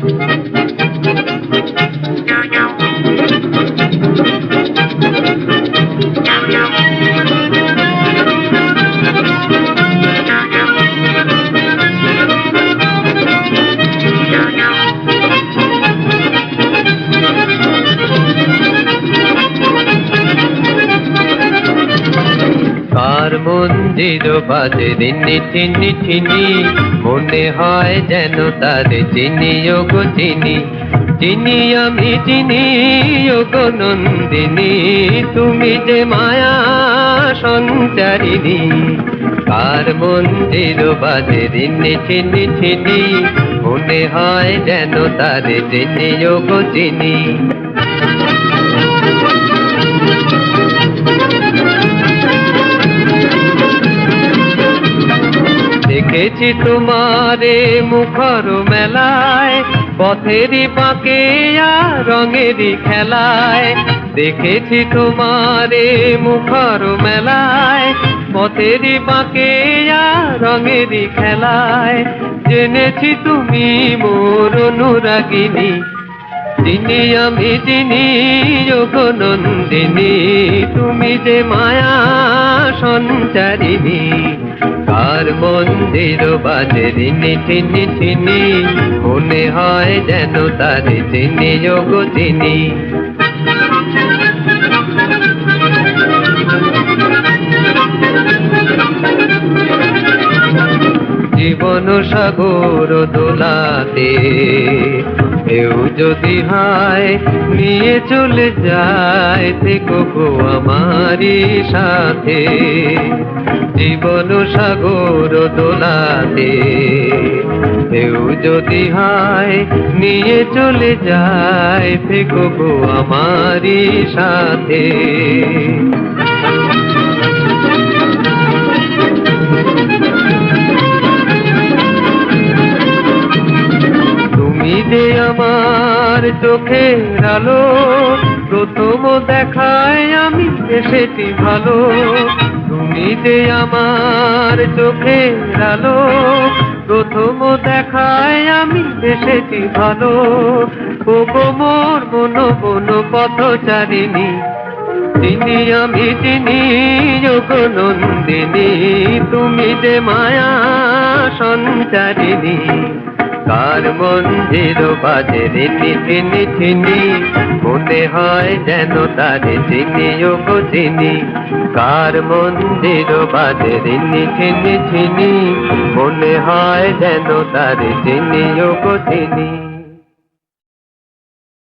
thank you. কার মন্দির বাজে। রিনি ঠিনি ঠিনি মনে হয় যেন তার চিনি গো চিনি। চিনি আমি চিনি গো নন্দিনী, তুমি যে মায়া সঞ্চারিণী। কার মন্দির বাজে? রিনি ঠিনি ঠিনি মনে হয় যেন তার চিনি গো চিনি। দেখেছি তোমারে মুখর মেলায়, পথেরই পাকে আর রঙেরই খেলায়। দেখেছি তোমারে মুখর মেলায়, পথেরই পাকে আর রঙেরই খেলায়। জেনেছি তুমি মোর অনুরাগিনী চিনি আমি চিনি যোগ নন্দিনী তুমি যে মায়া সঞ্চারিণী। কার মন্দির বাজে রিনি ঠিনি ঠিনি মনে হয় যেন তার চিনি যোগ চিনি। জীবন সাগর দোলাতে কেউ যদি হায় নিয়ে চলে যায় থেকো গো আমারই সাথে। জীবন সাগর দোলাতে। কেউ যদি হায়, নিয়ে চলে যায় থেকো গো আমারই সাথে। তুমি যে আমার চোখের আলো, প্রথম দেখায় আমি এসেছি ভালো। তুমি যে আমার চোখের আলো। প্রথম দেখায় আমি এসেছি ভালো। ও মোর মন মন পথচারিণী। চিনি আমি তিনি নন্দিনী তুমি যে মায়া সঞ্চারিণী। কার মন্দির বাজে রীতি চিনি চিনি মনে হয় যেন তারে চিনি যোগ চিনি কার মন্দির বাজে রিনি চিনি চিনি মনে হয় যেন তারে চিনি যোগ চিনি